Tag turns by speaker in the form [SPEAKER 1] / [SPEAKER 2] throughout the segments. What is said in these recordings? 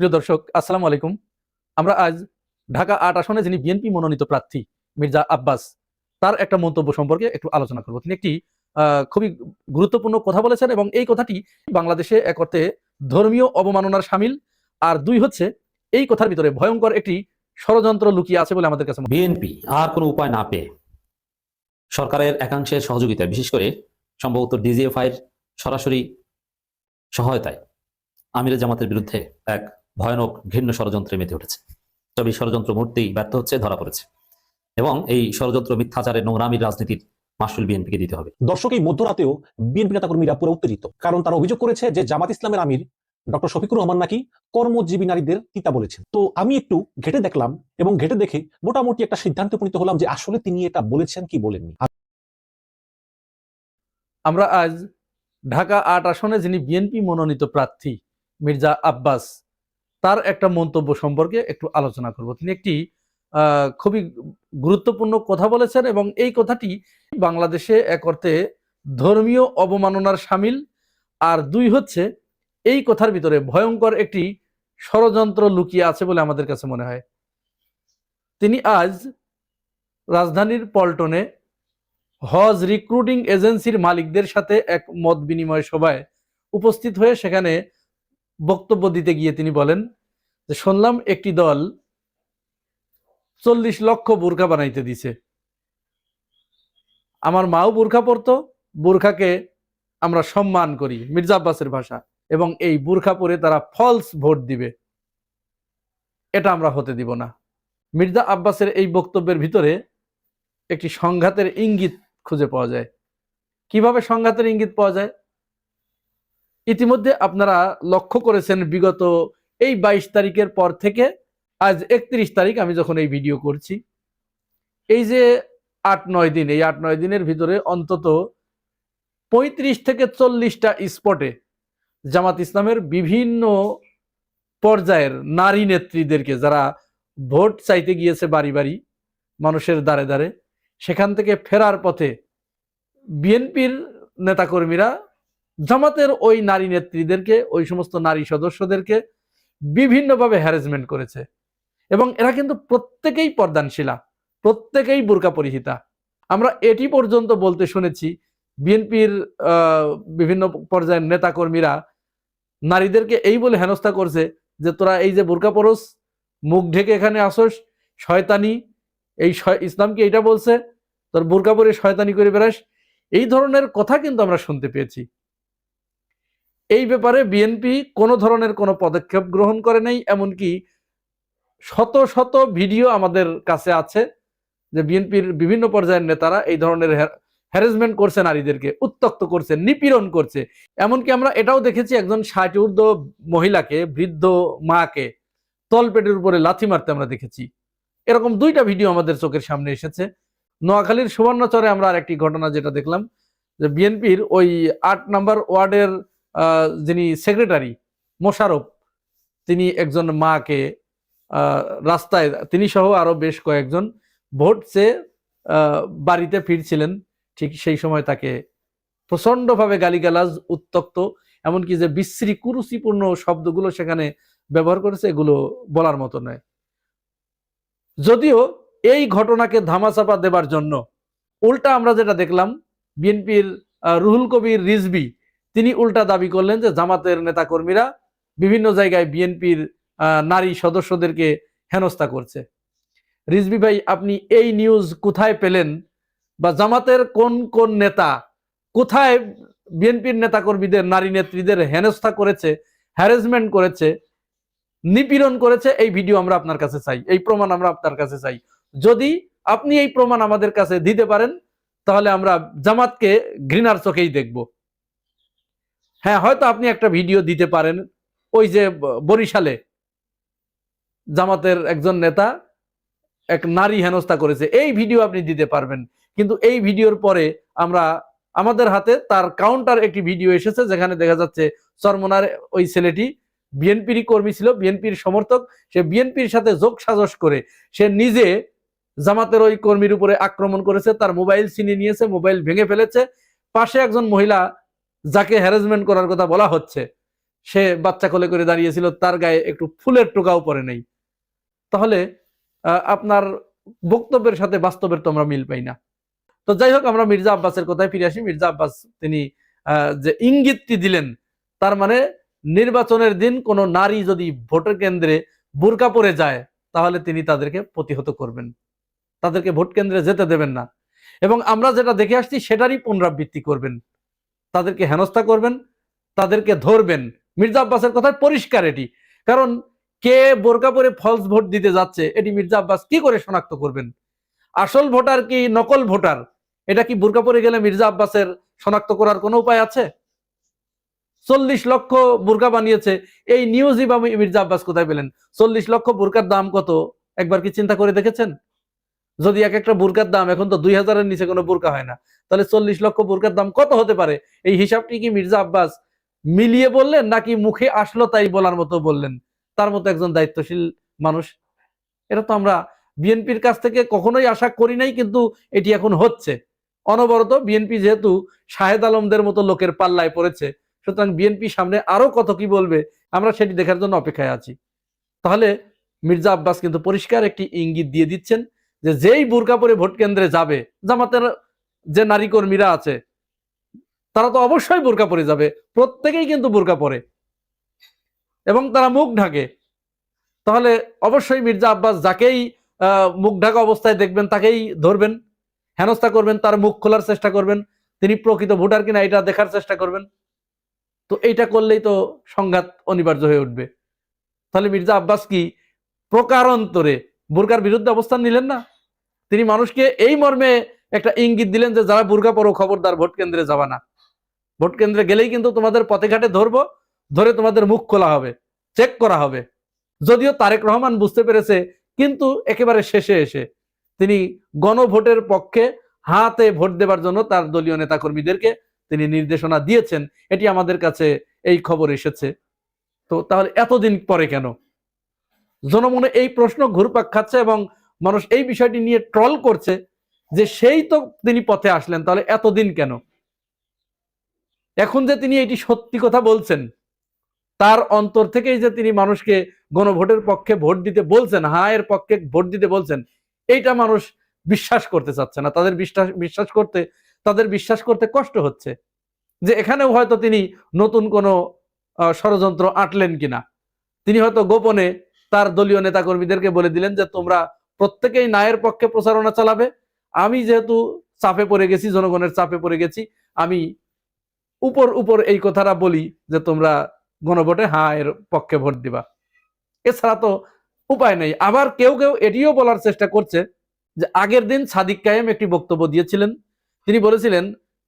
[SPEAKER 1] প্রিয় দর্শক, আসসালামু আলাইকুম। আমরা আজ ঢাকা আট আসনে যিনি বিএনপি মনোনীত প্রার্থী মির্জা আব্বাস, তার একটা মন্তব্য সম্পর্কে একটু আলোচনা করব। তিনি একটি খুবই গুরুত্বপূর্ণ কথা বলেছেন এবং এই কথাটি বাংলাদেশে এক অর্থে ধর্মীয় অবমাননার সামিল। আর দুই হচ্ছে, এই কথার ভিতরে ভয়ঙ্কর একটি ষড়যন্ত্র লুকিয়ে আছে বলে আমাদের কাছে
[SPEAKER 2] বিএনপি আর কোনো উপায় না পেয়ে সরকারের একাংশের সহযোগিতায় বিশেষ করে সম্ভবত ডিজিএফআইয়ের সরাসরি সহায়তায় আমিরের জামাতের বিরুদ্ধে এক ভয়ানক ঘৃণ্য ষড়যন্ত্রে মেতে উঠেছে। তবে ষড়যন্ত্র মুহূর্তেই ব্যর্থ হচ্ছে ধরা পড়েছে। এবং এই ষড়যন্ত্র মিথ্যাচারের নোংরামির রাজনীতির মাসুল বিএনপিকে দিতে হবে।
[SPEAKER 3] দর্শক এই মধ্যরাতেও বিএনপি নেতাকর্মীরা পুরো উত্তেজিত। কারণ তারা অভিযোগ করেছে যে জামাত ইসলামের আমির ডক্টর শফিকুর রহমান নাকি কর্মজীবী নারীদের তিতা বলেছেন। তো আমি একটু ঘেটে দেখলাম এবং ঘেটে দেখে মোটামুটি একটা সিদ্ধান্তে উপনীত হলাম যে আসলে তিনি এটা বলেছেন কি বলেননি।
[SPEAKER 1] আমরা আজ ঢাকা আট আসনে যিনি বিএনপি মনোনীত প্রার্থী মির্জা আব্বাস তার একটা মন্তব্য সম্পর্কে একটু আলোচনা করব। তিনি একটি খুবই গুরুত্বপূর্ণ কথা বলেছেন এবং এই কথাটি বাংলাদেশে এক অর্থে ধর্মীয় অবমাননার সামিল। আর দুই হচ্ছে, এই কথার ভিতরে ভয়ঙ্কর একটি ষড়যন্ত্র লুকিয়ে আছে বলে আমাদের কাছে মনে হয়। তিনি আজ রাজধানীর পল্টনে হজ রিক্রুটিং এজেন্সির মালিকদের সাথে এক মত বিনিময় সভায় উপস্থিত হয়ে সেখানে বক্তব্য দিতে গিয়ে তিনি বলেন যে, শুনলাম একটি দল চল্লিশ লক্ষ বোরখা বানাইতে দিছে। আমার মাও বোরখা পরতো বোরখাকে আমরা সম্মান করি মির্জা আব্বাসের ভাষা এবং এই বোরখা পরে তারা ফলস ভোট দিবে। এটা আমরা হতে দিব না। মির্জা আব্বাসের এই বক্তব্যের ভিতরে একটি সংঘাতের ইঙ্গিত খুঁজে পাওয়া যায়। কীভাবে সংঘাতের ইঙ্গিত পাওয়া যায়? ইতিমধ্যে আপনারা লক্ষ্য করেছেন বিগত এই বাইশ তারিখের পর থেকে আজ একত্রিশ তারিখ আমি যখন এই ভিডিও করছি, এই যে আট নয় দিন, এই আট নয় দিনের ভিতরে অন্তত পঁয়ত্রিশ থেকে চল্লিশটা স্পটে জামাত ইসলামের বিভিন্ন পর্যায়ের নারী নেত্রীদেরকে যারা ভোট চাইতে গিয়েছে বাড়ি বাড়ি, মানুষের দ্বারে দ্বারে, সেখান থেকে ফেরার পথে বিএনপির নেতাকর্মীরা জামাতের ওই নারী নেত্রীদেরকে, ওই সমস্ত নারী সদস্যদেরকে বিভিন্নভাবে হ্যারাসমেন্ট করেছে। এবং এরা কিন্তু প্রত্যেকেই পর্দানশীলা, প্রত্যেকেই বোরকা পরিহিতা। আমরা এটি পর্যন্ত বলতে শুনেছি, বিএনপির বিভিন্ন পর্যায়ের নেতাকর্মীরা নারীদেরকে এই বলে হেনস্থা করছে যে, তোরা এই যে বোরকা পরস, মুখ ঢেকে এখানে আসোস, শয়তানি, এই শয়- ইসলাম কি এটা বলছে? তোর বোরকা পরে শয়তানি করে বেড়াস? এই ধরনের কথা কিন্তু আমরা শুনতে পেয়েছি। এই ব্যাপারে বিএনপি কোনো ধরনের কোনো পদক্ষেপ গ্রহণ করে নাই, এমনকি শত শত ভিডিও আমাদের কাছে আছে যে বিএনপির বিভিন্ন পর্যায়ের নেতারা এই ধরনের হ্যারাসমেন্ট করছে নারীদেরকে উত্তক্ত করছে, নিপীড়ন করছে। এমনকি আমরা এটাও দেখেছি একজন ষাট ঊর্ধ্ব মহিলাকে, বৃদ্ধ মাকে তলপেটের উপরে লাথি মারতে আমরা দেখেছি। এরকম দুইটা ভিডিও আমাদের চোখের সামনে এসেছে। নোয়াখালীর সুবর্ণচরে আমরা আরেকটি ঘটনা যেটা দেখলাম যে বিএনপির ওই আট নাম্বার ওয়ার্ডের যিনি সেক্রেটারি মোশারফ, তিনি একজন মাকে রাস্তায়, তিনি সহ আরও বেশ কয়েকজন ভোট চেয়ে বাড়িতে ফিরছিলেন। ঠিক সেই সময় তাকে প্রচন্ডভাবে গালিগালাজ উত্তক্ত, এমনকি যে বিশ্রী কুরুচিপূর্ণ শব্দগুলো সেখানে ব্যবহার করেছে, এগুলো বলার মতো নয়। যদিও এই ঘটনাকে ধামাচাপা দেবার জন্য, উল্টা আমরা যেটা দেখলাম, বিএনপির রুহুল কবির রিজবি তিনি উল্টা দাবি করলেন যে জামাতের নেতাকর্মীরা বিভিন্ন জায়গায় বিএনপির নারী সদস্যদেরকে হেনস্থা করছে। রিজবি ভাই, আপনি এই নিউজ কোথায় পেলেন? বা জামাতের কোন কোন নেতা কোথায় বিএনপির নেতাকর্মীদের, নারী নেত্রীদের হেনস্থা করেছে হ্যারাসমেন্ট করেছে, নিপীড়ন করেছে? এই ভিডিও আমরা আপনার কাছে চাই, এই প্রমাণ আমরা আপনার কাছে চাই। যদি আপনি এই প্রমাণ আমাদের কাছে দিতে পারেন, তাহলে আমরা জামাতকে ঘৃণার চোখেই দেখব। হ্যাঁ হয়তো আপনি একটা ভিডিও দিতে পারেন। ওই যে বরিশালে জামাতের একজন নেতা এক নারী হেনস্থা করেছে। এই ভিডিও আপনি দিতে পারবেন। কিন্তু এই ভিডিওর পরে আমরা, আমাদের হাতে তার কাউন্টার একটি ভিডিও এসেছে, যেখানে দেখা যাচ্ছে চরমনার ওই ছেলেটি বিএনপির কর্মী ছিল, বিএনপির সমর্থক। সে বিএনপির সাথে যোগ সাজস করে সে নিজে জামাতের ওই কর্মীর উপরে আক্রমণ করেছে, তার মোবাইল ছিনিয়ে নিয়েছে, মোবাইল ভেঙে ফেলেছে। পাশে একজন মহিলা যাকে হ্যারাসমেন্ট করার কথা বলা হচ্ছে, সে বাচ্চা কোলে করে দাঁড়িয়েছিল, তার গায়ে একটু ফুলের টোকাও পরে নেই। তাহলে আপনার বক্তব্যের সাথে বাস্তবের তো আমরা মিল পাই না। তো যাই হোক, আমরা মির্জা আব্বাসের কথায় ফিরে আসি। মির্জা আব্বাস, তিনি যে ইঙ্গিতটি দিলেন, তার মানে নির্বাচনের দিন কোনো নারী যদি ভোটের কেন্দ্রে বোরকা পরে যায়, তাহলে তিনি তাদেরকে প্রতিহত করবেন। তাদেরকে ভোট কেন্দ্রে যেতে দেবেন না। এবং আমরা যেটা দেখে আসছি, সেটারই পুনরাবৃত্তি করবেন। তাদেরকে হেনস্থা করবেন, তাদেরকে ধরবেন। মির্জা আব্বাসের কথায় পরিষ্কার এটি। কারণ কে বোরকা পরে ফলস ভোট দিতে যাচ্ছে, এটি মির্জা আব্বাস কি করে শনাক্ত করবেন? আসল ভোটার কি নকল ভোটার? এটা কি বোরকা পরে গেলে মির্জা আব্বাসের শনাক্ত করার কোনো উপায় আছে? চল্লিশ লক্ষ বোরকা বানিয়েছে, এই নিউজই বা মির্জা আব্বাস কোথায় পেলেন? চল্লিশ লক্ষ বোরকার দাম কত? একবার কি চিন্তা করে দেখেছেন? যদি এক একটা বোরকার দাম এখন তো দুই হাজারের নিচে কোনো বোরকা হয় না, তাহলে চল্লিশ লক্ষ বোরকার দাম কত হতে পারে? এই হিসাবটি কি মির্জা আব্বাস মিলিয়ে বললেন নাকি মুখে আসলো তাই বলার মতো বললেন? তার মতো একজন দায়িত্বশীল মানুষ। এটা তো আমরা বিএনপির কাছ থেকে কখনোই আশা করি নাই, কিন্তু এটি এখন হচ্ছে। অনবরত বিএনপি যেহেতু শাহেদ আলমদের মতো লোকের পাল্লায় পড়েছে, সুতরাং বিএনপি সামনে আরও কত কি বলবে, আমরা সেটি দেখার জন্য অপেক্ষায় আছি। তাহলে মির্জা আব্বাস কিন্তু পরিষ্কার একটি ইঙ্গিত দিয়ে দিচ্ছেন যে যেই বোরকা পরে ভোট কেন্দ্রে যাবে, জামাতের যে নারী কর্মীরা আছে, তারা তো অবশ্যই বোরকা পরে যাবে। প্রত্যেকেই কিন্তু বোরকা পরে। এবং তারা মুখ ঢাকে। তাহলে অবশ্যই মির্জা আব্বাস যাকেই মুখ ঢাকা অবস্থায় দেখবেন, তাকেই ধরবেন, হেনস্থা করবেন, তার মুখ খোলার চেষ্টা করবেন, তিনি প্রকৃত ভোটার কিনা এটা দেখার চেষ্টা করবেন। তো এইটা করলেই তো সংঘাত অনিবার্য হয়ে উঠবে। তাহলে মির্জা আব্বাস কি প্রকারান্তরে বোরকার বিরুদ্ধে অবস্থান নিলেন না? তিনি মানুষকে এই মর্মে একটা ইঙ্গিত দিলেন যে, যারা বোরকা পরো খবরদার, ভোট কেন্দ্রে যাবা না। ভোট কেন্দ্রে গেলেই কিন্তু তোমাদের পথে ঘাটে ধরবো, ধরে তোমাদের মুখ খোলা হবে চেক করা হবে। যদিও তারেক রহমান বুঝতে পেরেছে, কিন্তু একেবারে শেষে এসে তিনি গণভোটের পক্ষে হাতে ভোট দেবার জন্য তার দলীয় নেতাকর্মীদেরকে তিনি নির্দেশনা দিয়েছেন। এটি আমাদের কাছে এই খবর এসেছে। তো তাহলে এতদিন পরে কেন? জনমনে এই প্রশ্ন ঘুরপাক খাচ্ছে এবং মানুষ এই বিষয়টি নিয়ে ট্রল করছে যে সেই তো তিনি পথে আসলেন, তাহলে এতদিন কেন? এখন যে তিনি এটি সত্যি কথা বলছেন, তার অন্তর থেকেই যে তিনি মানুষকে গণভোটের পক্ষে ভোট দিতে বলছেন হ্যাঁ এর পক্ষে ভোট দিতে বলছেন, এইটা মানুষ বিশ্বাস করতে চাচ্ছে না। তাদের বিশ্বাস বিশ্বাস করতে, তাদের বিশ্বাস করতে কষ্ট হচ্ছে যে এখানেও হয়তো তিনি নতুন কোনো ষড়যন্ত্র আঁটলেন কিনা। তিনি হয়তো গোপনে তার দলীয় নেতাকর্মীদেরকে বলে দিলেন যে তোমরা প্রত্যেকেই নায়ের পক্ষে প্রচারণা চালাবে। আমি যেহেতু চাপে পড়ে গেছি, জনগণের চাপে পড়ে গেছি, আমি উপর উপর এই কথাটা বলি যে তোমরা গণভোটে হ্যাঁ এর পক্ষে ভোট দিবা। এছাড়া তো উপায় নেই। আবার কেউ কেউ এটিও বলার চেষ্টা করছে যে আগের দিন সাদিক কায়েম একটি বক্তব্য দিয়েছিলেন। তিনি বলেছিলেন,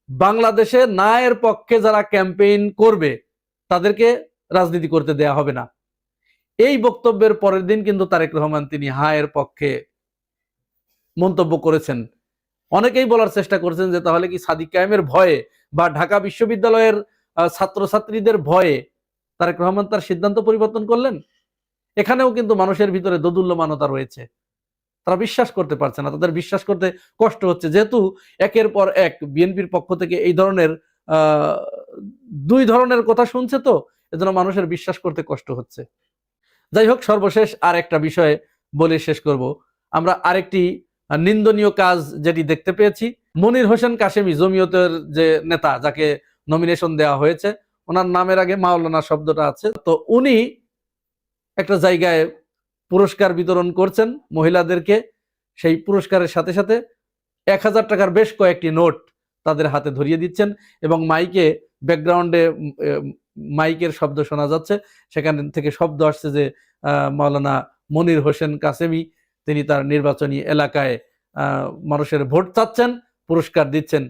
[SPEAKER 1] বাংলাদেশে না এর পক্ষে যারা ক্যাম্পেইন করবে, তাদেরকে রাজনীতি করতে দেয়া হবে না। এই বক্তব্যের পরের দিন কিন্তু তারেক রহমান তিনি হায়ের পক্ষে মন্তব্য করেছেন। অনেকেই বলার চেষ্টা করছেন যে তাহলে কি সাদিক কায়েমের ভয়ে বা ঢাকা বিশ্ববিদ্যালয়ের ছাত্রছাত্রীদের ভয়ে তারেক রহমান তার সিদ্ধান্ত পরিবর্তন করলেন? এখানেও কিন্তু মানুষের ভিতরে দোদুল্যমানতা রয়েছে। তারা বিশ্বাস করতে পারছে না, তাদের বিশ্বাস করতে কষ্ট হচ্ছে। যেহেতু একের পর এক বিএনপির পক্ষ থেকে এই ধরনের দুই ধরনের কথা শুনছে তো, এজন্য মানুষের বিশ্বাস করতে কষ্ট হচ্ছে। যাই হোক সর্বশেষ আর একটা বিষয়ে বলে শেষ করব। আমরা আরেকটি নিন্দনীয় কাজ যেটি দেখতে পেয়েছি। মনির হোসেন কাশেমি, জমিয়তের যে নেতা, যাকে নমিনেশন দেওয়া হয়েছে, ওনার নামের আগে মাওলানা শব্দটা আছে। তো উনি একটা জায়গায় পুরস্কার বিতরণ করছেন মহিলাদেরকে। সেই পুরস্কারের সাথে সাথে এক হাজার টাকার বেশ কয়েকটি নোট তাদের হাতে ধরিয়ে দিচ্ছেন এবং মাইকে ব্যাকগ্রাউন্ডে মাইকের শব্দ শোনা যাচ্ছে। সেখান থেকে শব্দ আসছে যে মাওলানা মনির হোসেন কাসেমি, তিনি তার নির্বাচনী এলাকায় মানুষের ভোট চাচ্ছেন, পুরস্কার দিচ্ছেন।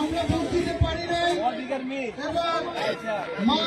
[SPEAKER 4] আমরা দিতে পারি নাই, এবার মা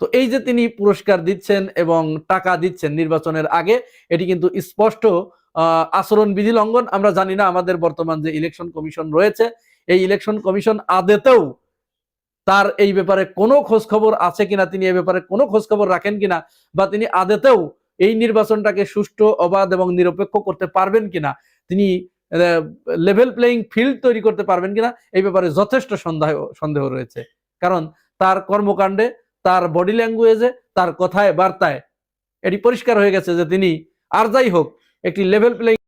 [SPEAKER 1] তো এই যে তিনি পুরস্কার দিচ্ছেন এবং টাকা দিচ্ছেন নির্বাচনের আগে, এটি কিন্তু স্পষ্ট আচরণ বিধি লঙ্ঘন। আমরা জানি না আমাদের বর্তমান যে ইলেকশন কমিশন রয়েছে, এই ইলেকশন কমিশন আদেতেও তার এই ব্যাপারে কোনো খোঁজ খবর আছে কিনা, তিনি এই ব্যাপারে কোনো খোঁজ খবর রাখেন কিনা, বা তিনি আদেতেও এই নির্বাচনটাকে সুষ্ঠু, অবাধ এবং নিরপেক্ষ করতে পারবেন কিনা, তিনি লেভেল প্লেয়িং ফিল্ড তৈরি করতে পারবেন কিনা, এই ব্যাপারে যথেষ্ট সন্দেহ সন্দেহ রয়েছে। কারণ তার কর্মকাণ্ডে, তার বডি ল্যাঙ্গুয়েজে তার কথায়, বার্তায় এটি পরিষ্কার হয়ে গেছে যে তিনি আর যাই হোক, একটি লেভেল প্লেইং